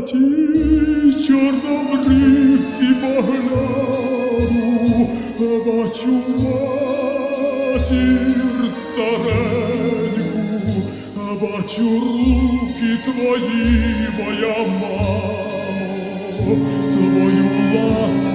тій чорнобривці погляну, бачу матір стареньку, бачу руки твої, моя мамо, твою ласку.